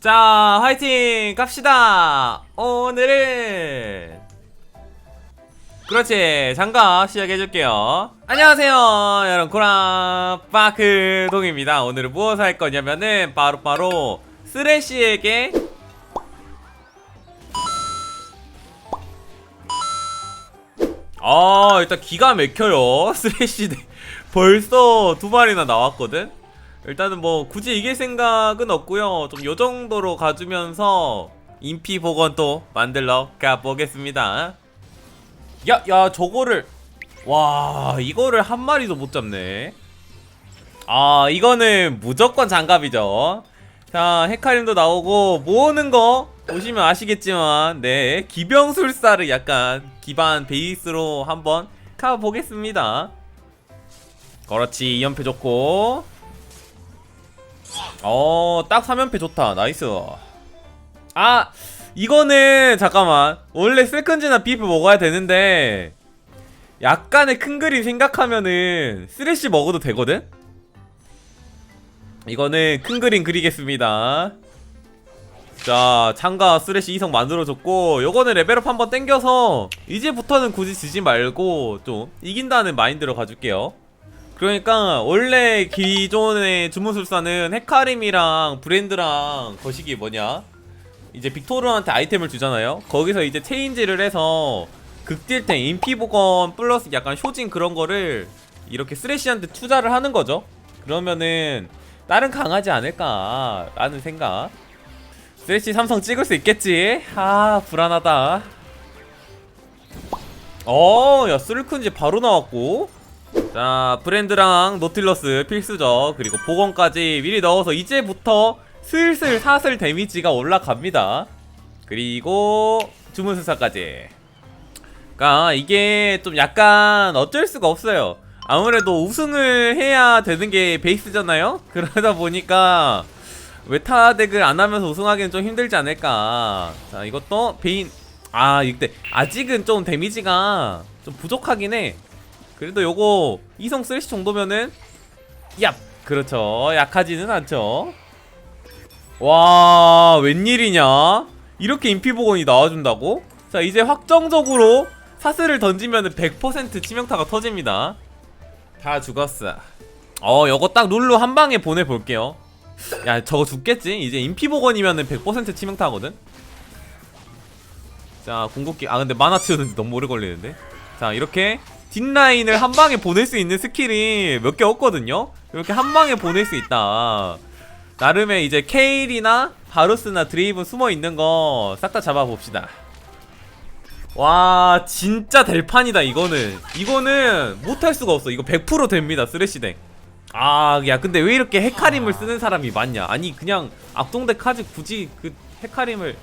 자, 화이팅! 갑시다! 오늘은. 그렇지, 장갑 시작해줄게요. 안녕하세요, 여러분. 코라파크 동입니다. 오늘은 무엇을 할 거냐면은, 바로바로, 쓰레쉬에게 아 일단 기가 막혀요 쓰레쉬 네- 벌써 두 마리나 나왔거든 일단은 뭐 굳이 이길 생각은 없고요. 좀 요정도로 가주면서 인피 복원 또 만들러 가보겠습니다. 야야 저거를. 와 이거를 한 마리도 못 잡네. 아 이거는 무조건 장갑이죠. 자 헤카림도 나오고 모으는 거 보시면 아시겠지만 네 기병술사를 약간 기반 베이스로 한번 가보겠습니다. 그렇지 2연패 좋고 어 딱 3연패 좋다. 나이스. 아 이거는 잠깐만. 원래 세컨즈나 비프 먹어야 되는데 약간의 큰 그림 생각하면은 쓰레쉬 먹어도 되거든? 이거는 큰 그림 그리겠습니다. 자 창가 쓰레쉬 이성 만들어줬고 요거는 레벨업 한번 땡겨서 이제부터는 굳이 지지 말고 좀 이긴다는 마인드로 가줄게요 그러니까 원래 기존의 주문술사는 헤카림이랑 브랜드랑 거시기 뭐냐? 이제 빅토르한테 아이템을 주잖아요. 거기서 이제 체인지를 해서 극딜탱 인피보건 플러스 약간 쇼진 그런 거를 이렇게 쓰레쉬한테 투자를 하는 거죠. 그러면은 다른 강하지 않을까 라는 생각. 쓰레쉬 삼성 찍을 수 있겠지? 아 불안하다. 어야 슬큰지 바로 나왔고 자 브랜드랑 노틸러스 필수죠. 그리고 복원까지 미리 넣어서 이제부터 슬슬 사슬 데미지가 올라갑니다. 그리고 주문수사까지. 그니까 이게 좀 약간 어쩔 수가 없어요. 아무래도 우승을 해야 되는 게 베이스잖아요? 그러다 보니까 외타 덱을 안 하면서 우승하기는 좀 힘들지 않을까. 자 이것도 베인 아 이때 아직은 좀 데미지가 좀 부족하긴 해 그래도 요거 이성 쓰레쉬 정도면은 얍! 그렇죠. 약하지는 않죠. 와 웬일이냐? 이렇게 인피복원이 나와준다고? 자 이제 확정적으로 사슬을 던지면은 100% 치명타가 터집니다. 다 죽었어. 어 요거 딱 룰로 한 방에 보내볼게요. 야 저거 죽겠지? 이제 인피복원이면은 100% 치명타거든? 자 궁극기. 아 근데 마나 치우는데 너무 오래 걸리는데? 자 이렇게 뒷라인을 한 방에 보낼 수 있는 스킬이 몇 개 없거든요? 이렇게 한 방에 보낼 수 있다. 나름의 이제 케일이나 바루스나 드레이븐 숨어 있는 거 싹 다 잡아봅시다. 와 진짜 될 판이다 이거는. 이거는 못할 수가 없어. 이거 100% 됩니다 쓰레쉬덱. 아 야 근데 왜 이렇게 헤카림을 쓰는 사람이 많냐? 아니 그냥 악동덱 하지 굳이 그 헤카림을.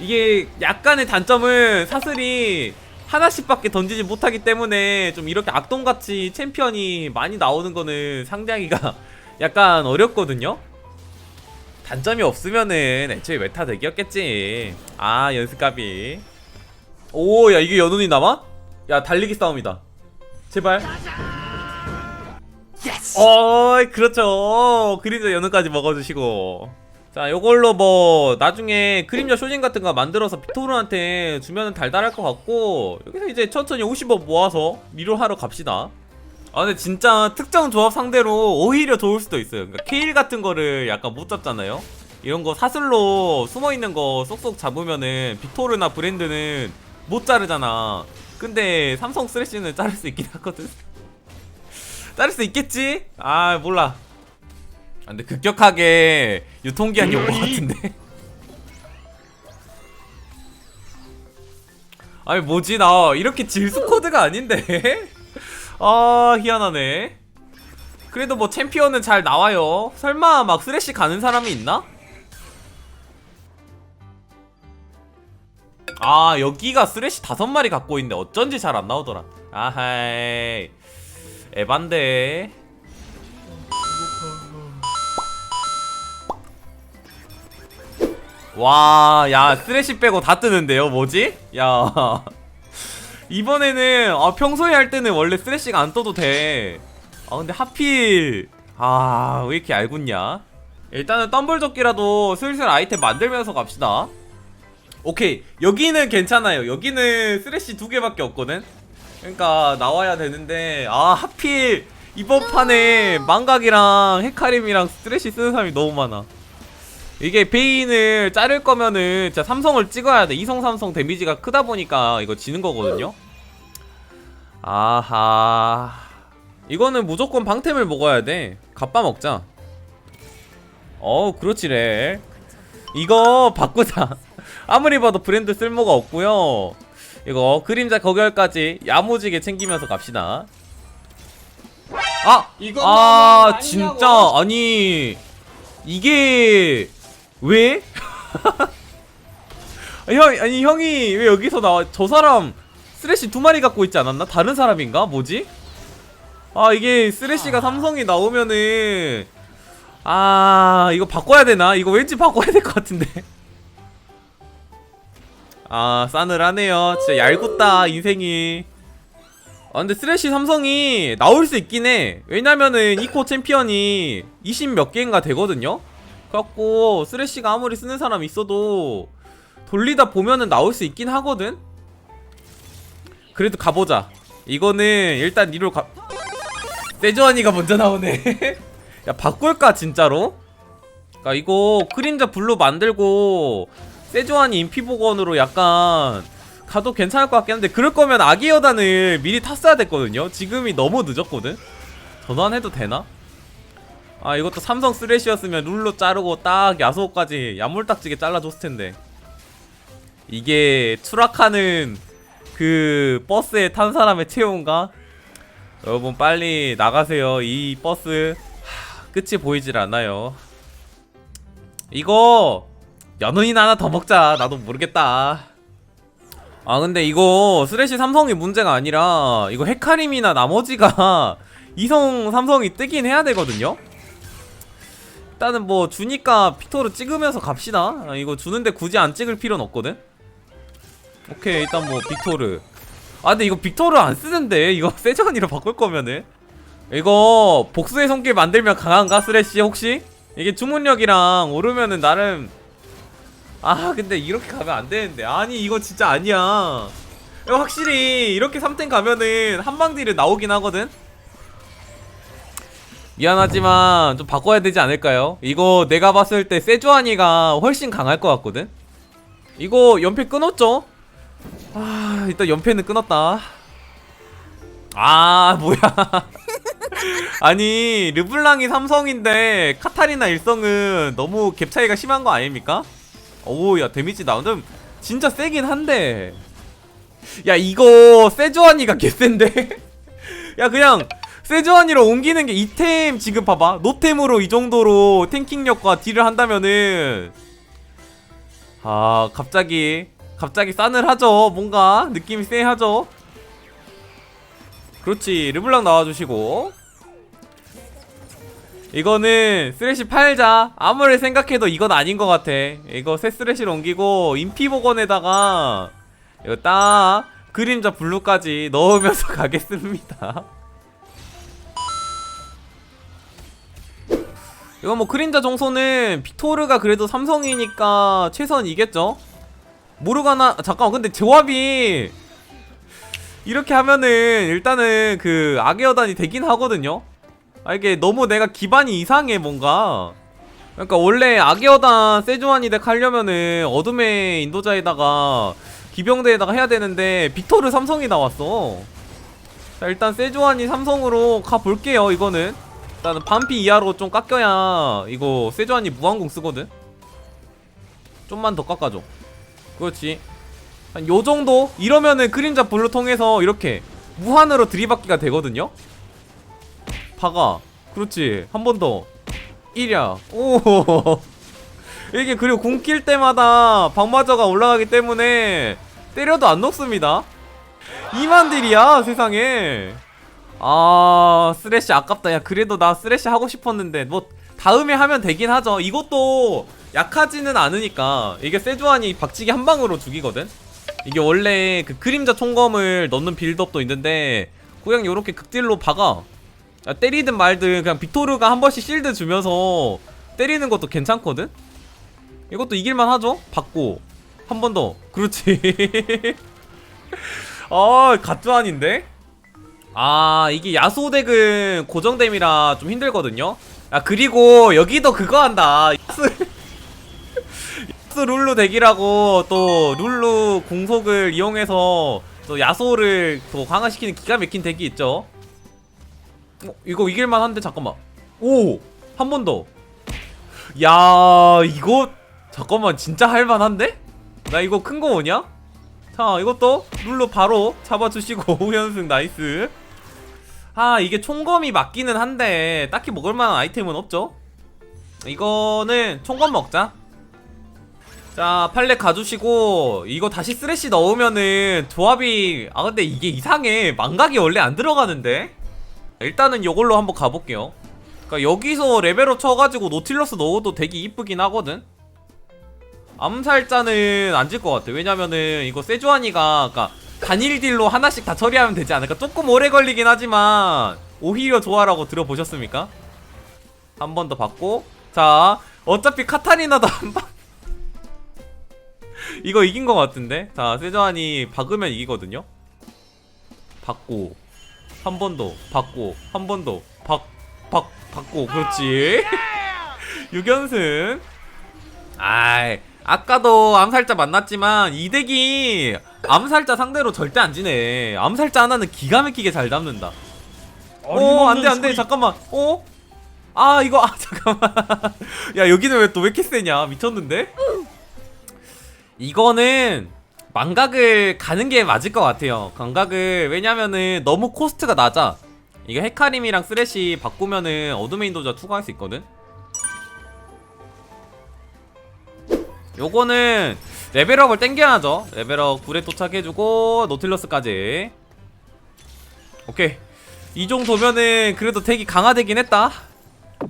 이게 약간의 단점은 사슬이 하나씩밖에 던지지 못하기 때문에 좀 이렇게 악동같이 챔피언이 많이 나오는 거는 상대하기가 약간 어렵거든요. 단점이 없으면은 애초에 메타 덱이었겠지. 아 연습값이. 오 야 이게 연운이 남아? 야 달리기 싸움이다. 제발. 어 그렇죠. 그림자 연운까지 먹어주시고 자 요걸로 뭐 나중에 그림자 쇼진 같은 거 만들어서 빅토르한테 주면은 달달할 것 같고 여기서 이제 천천히 50억 모아서 미로하러 갑시다. 아 근데 진짜 특정 조합 상대로 오히려 좋을 수도 있어요. 그러니까 케일 같은 거를 약간 못 잡잖아요? 이런 거 사슬로 숨어있는 거 쏙쏙 잡으면은 빅토르나 브랜드는 못 자르잖아. 근데 삼성 쓰레쉬는 자를 수 있긴 하거든. 자를 수 있겠지? 아 몰라. 아, 근데 급격하게 유통기한이 온 것 같은데. 아니 뭐지 나 이렇게 질수 코드가 아닌데. 아 희한하네. 그래도 뭐 챔피언은 잘 나와요. 설마 막 쓰레쉬 가는 사람이 있나? 아 여기가 쓰레쉬 다섯 마리 갖고 있는데 어쩐지 잘 안 나오더라. 아하이. 에반데 와, 야, 쓰레쉬 빼고 다 뜨는데요? 뭐지? 야. 이번에는, 아, 평소에 할 때는 원래 쓰레쉬가 안 떠도 돼. 아, 근데 하필, 아, 왜 이렇게 얄궂냐? 일단은 덤블조끼라도 슬슬 아이템 만들면서 갑시다 오케이 여기는 괜찮아요 여기는 쓰레쉬 두 개밖에 없거든 그러니까 나와야 되는데 아 하필 이번 판에 망각이랑 헤카림이랑 쓰레쉬 쓰는 사람이 너무 많아 이게 베인을 자를 거면은 진짜 삼성을 찍어야 돼. 이성 삼성 데미지가 크다 보니까 이거 지는 거거든요. 아하. 이거는 무조건 방템을 먹어야 돼. 갑바 먹자. 어 그렇지래 이거 바꾸자. 아무리 봐도 브랜드 쓸모가 없고요. 이거 그림자 거결까지 야무지게 챙기면서 갑시다. 아! 이거 아 진짜. 아니 이게 왜? 형 아니 형이 왜 여기서 나와 저 사람 쓰레쉬 두 마리 갖고 있지 않았나? 다른 사람인가? 뭐지? 아 이게 쓰레쉬가 삼성이 나오면은 아 이거 바꿔야 되나? 이거 왠지 바꿔야 될 것 같은데 아 싸늘하네요 진짜 얄궂다 인생이 아 근데 쓰레쉬 삼성이 나올 수 있긴 해 왜냐면은 이코 챔피언이 20 몇 개인가 되거든요 갖고 쓰레쉬가 아무리 쓰는 사람 있어도 돌리다 보면은 나올 수 있긴 하거든? 그래도 가보자. 이거는 일단 리로 가 세주환이가 먼저 나오네. 야 바꿀까 진짜로? 그니까 이거 그림자 블루 만들고 세주환이 인피복원으로 약간 가도 괜찮을 것 같긴 한데 그럴 거면 아기 여단을 미리 탔어야 됐거든요? 지금이 너무 늦었거든? 전환해도 되나? 아 이것도 삼성 쓰레쉬였으면 룰로 자르고 딱 야소까지 야물딱지게 잘라줬을 텐데. 이게 추락하는 그 버스에 탄 사람의 체온가? 여러분 빨리 나가세요. 이 버스. 하, 끝이 보이질 않아요. 이거 연은이나 하나 더 먹자. 나도 모르겠다. 아 근데 이거 쓰레쉬 삼성이 문제가 아니라 이거 헤카림이나 나머지가 이성 삼성이 뜨긴 해야 되거든요 일단은 뭐 주니까 픽토르 찍으면서 갑시다. 아, 이거 주는데 굳이 안 찍을 필요는 없거든. 오케이 일단 뭐 빅토르. 아 근데 이거 빅토르 안 쓰는데? 이거 세전이로 바꿀 거면은? 이거 복수의 손길 만들면 강한가 쓰레쉬 혹시? 이게 주문력이랑 오르면은 나름. 아 근데 이렇게 가면 안 되는데. 아니 이거 진짜 아니야. 확실히 이렇게 3템 가면은 한방딜은 나오긴 하거든 미안하지만 좀 바꿔야 되지 않을까요? 이거 내가 봤을 때 세주아니가 훨씬 강할 것 같거든 이거 연패 끊었죠? 아 일단 연패는 끊었다 아 뭐야 아니 르블랑이 삼성인데 카타리나 일성은 너무 갭 차이가 심한 거 아닙니까? 오야 데미지 나오면 진짜 세긴 한데 야 이거 세주아니가 개센데 야 그냥 세주아니로 옮기는 게 이템 지금 봐봐. 노템으로 이 정도로 탱킹력과 딜을 한다면은. 아 갑자기 갑자기 싸늘하죠. 뭔가 느낌이 쎄하죠. 그렇지 르블랑 나와주시고. 이거는 쓰레쉬 팔자. 아무리 생각해도 이건 아닌 것 같아. 이거 새 쓰레쉬를 옮기고 인피복원에다가 이거 딱 그림자 블루까지 넣으면서 가겠습니다 이거 뭐 그림자 정소는 빅토르가 그래도 삼성이니까 최선이겠죠? 모르가나 잠깐만 근데 조합이 이렇게 하면은 일단은 그 악의 여단이 되긴 하거든요? 아 이게 너무 내가 기반이 이상해 뭔가. 그러니까 원래 악의 여단 세주안이 덱 하려면은 어둠의 인도자에다가 기병대에다가 해야 되는데 빅토르 삼성이 나왔어. 자 일단 세주안이 삼성으로 가볼게요 이거는 일단은 반피 이하로 좀 깎여야 이거 세주안이 무한공 쓰거든? 좀만 더 깎아줘. 그렇지. 한 요정도? 이러면은 그림자 블루 통해서 이렇게 무한으로 들이받기가 되거든요? 박아. 그렇지. 한 번 더. 1야. 오 이게 그리고 궁킬 때마다 방마저가 올라가기 때문에 때려도 안 녹습니다. 2만 딜이야 세상에 아 쓰레쉬 아깝다. 야 그래도 나 쓰레쉬 하고 싶었는데 뭐 다음에 하면 되긴 하죠. 이것도 약하지는 않으니까. 이게 세주안이 박치기 한 방으로 죽이거든? 이게 원래 그 그림자 총검을 넣는 빌드업도 있는데 그냥 요렇게 극딜로 박아. 야, 때리든 말든 그냥 빅토르가 한 번씩 실드 주면서 때리는 것도 괜찮거든? 이것도 이길만 하죠? 받고. 한 번 더. 그렇지. 아 갓주안인데? 아 이게 야소 덱은 고정됨이라 좀 힘들거든요. 아 그리고 여기도 그거 한다. 야스 룰루 덱이라고 또 룰루 공속을 이용해서 또 야소를 또 강화시키는 기가 막힌 덱이 있죠. 어, 이거 이길만 한데 잠깐만. 오 한 번 더. 야 이거 잠깐만 진짜 할만한데? 나 이거 큰 거 오냐? 자 이것도 룰루 바로 잡아주시고 우연승 나이스 아 이게 총검이 맞기는 한데 딱히 먹을만한 아이템은 없죠? 이거는 총검 먹자. 자 팔레 가주시고 이거 다시 쓰레쉬 넣으면은 조합이 아 근데 이게 이상해. 망각이 원래 안 들어가는데? 일단은 이걸로 한번 가볼게요. 그러니까 여기서 레벨업 쳐가지고 노틸러스 넣어도 되게 이쁘긴 하거든? 암살자는 안 질 것 같아. 왜냐면은 이거 세주아니가 그러니까 단일 딜로 하나씩 다 처리하면 되지 않을까? 조금 오래 걸리긴 하지만 오히려 좋아라고 들어보셨습니까? 한 번 더 받고. 자 어차피 카타리나도 한방 이거 이긴 것 같은데? 자 세주아니 박으면 이기거든요? 받고. 한 번 더 받고. 한 번 더 박 박 받고. 그렇지. 6연승. 아이 아까도 암살자 만났지만 이 덱이 암살자 상대로 절대 안 지네. 암살자 하나는 기가 막히게 잘 잡는다. 어 안돼 안돼. 잠깐만. 어? 아 이거 아 잠깐만. 야 여기는 왜 또 왜 이렇게 세냐? 미쳤는데? 이거는 망각을 가는 게 맞을 것 같아요. 망각을 왜냐면은 너무 코스트가 낮아. 이거 헤카림이랑 쓰레쉬 바꾸면은 어둠의 인도자 투과할 수 있거든 요거는 레벨업을 땡겨야죠 레벨업 9에 도착해주고 노틸러스까지 오케이 이 정도면은 그래도 덱이 강화되긴 했다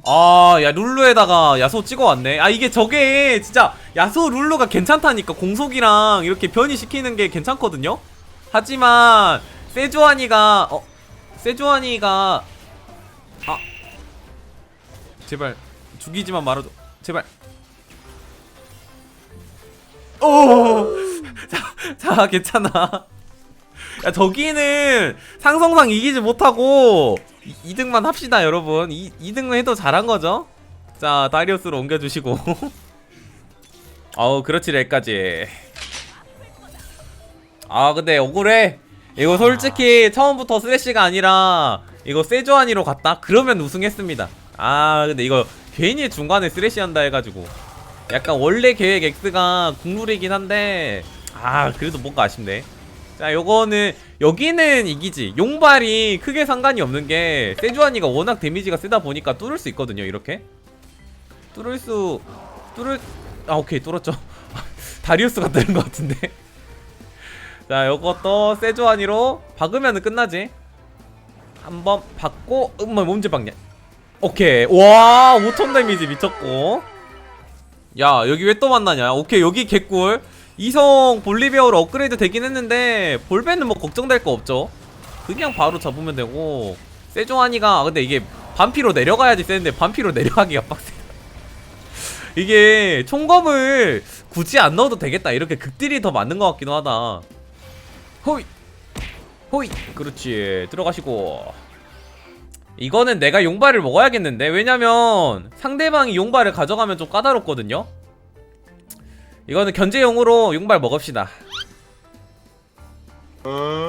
아, 야, 룰루에다가 야소 찍어왔네. 아, 이게 저게 진짜 야소 룰루가 괜찮다니까. 공속이랑 이렇게 변이시키는 게 괜찮거든요? 하지만, 세주아니가, 어, 세주아니가, 아, 제발, 죽이지만 말아줘. 제발. 오! 자, 자, 괜찮아. 야, 저기는 상성상 이기지 못하고 2, 등만 합시다, 여러분. 2, 2등 해도 잘한 거죠? 자, 다리우스로 옮겨주시고. 아우, 그렇지, 렉까지. 아, 근데 억울해. 이거 솔직히 처음부터 쓰레쉬가 아니라 이거 세조안이로 갔다? 그러면 우승했습니다. 아, 근데 이거 괜히 중간에 쓰레쉬 한다 해가지고. 약간 원래 계획 X가 국룰이긴 한데, 아, 그래도 뭔가 아쉽네. 자, 요거는 여기는 이기지. 용발이 크게 상관이 없는 게 세주아니가 워낙 데미지가 세다 보니까 뚫을 수 있거든요. 이렇게 뚫을 수 뚫을 아 오케이 뚫었죠. 다리우스가 뜨는 것 같은데. 자, 요것도 세주아니로 박으면 은 끝나지. 한번 받고 음마 몸질 박냐. 오케이. 와, 5천 데미지 미쳤고. 야, 여기 왜 또 만나냐? 오케이, 여기 개꿀. 이성 볼리비아로 업그레이드 되긴 했는데 볼벤은 뭐 걱정될 거 없죠. 그냥 바로 잡으면 되고 세종아니가 아, 근데 이게 반피로 내려가야지 세는데 반피로 내려가기가 빡세. 이게 총검을 굳이 안 넣어도 되겠다. 이렇게 극딜이 더 맞는 것 같기도 하다. 호이 호이 그렇지. 들어가시고 이거는 내가 용발을 먹어야겠는데 왜냐면 상대방이 용발을 가져가면 좀 까다롭거든요 이거는 견제용으로 용발 먹읍시다.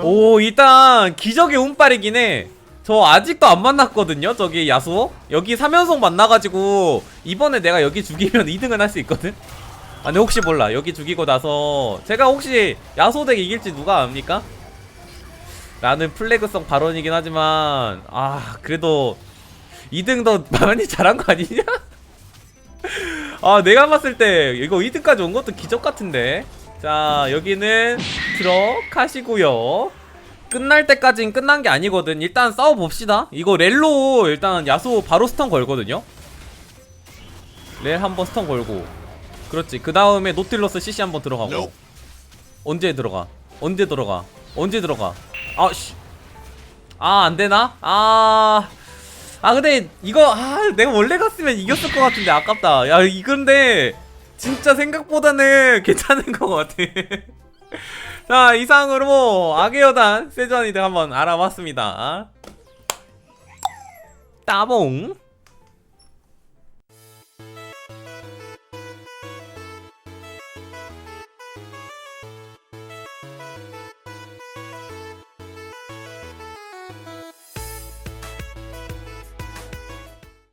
오 일단 기적의 운빨이긴 해. 저 아직도 안 만났거든요. 저기 야수. 여기 3연속 만나가지고 이번에 내가 여기 죽이면 2등은 할 수 있거든. 아 근데 혹시 몰라. 여기 죽이고 나서 제가 혹시 야소덱 이길지 누가 압니까? 나는 플래그성 발언이긴 하지만 아 그래도 2등도 많이 잘한 거 아니냐? 아 내가 봤을 때 이거 2등까지 온 것도 기적 같은데. 자 여기는 들어가시고요. 끝날 때까진 끝난 게 아니거든. 일단 싸워봅시다. 이거 렐로 일단 야수 바로 스턴 걸거든요. 렐 한번 스턴 걸고. 그렇지. 그 다음에 노틸러스 CC 한번 들어가고. 언제 들어가? 언제 들어가? 언제 들어가 아씨. 아 안되나? 아... 아 근데 이거 아 내가 원래 갔으면 이겼을 것 같은데 아깝다. 야 이건데 진짜 생각보다는 괜찮은 것 같아. 자 이상으로 뭐 악의 여단 세주안이들 한번 알아봤습니다. 따봉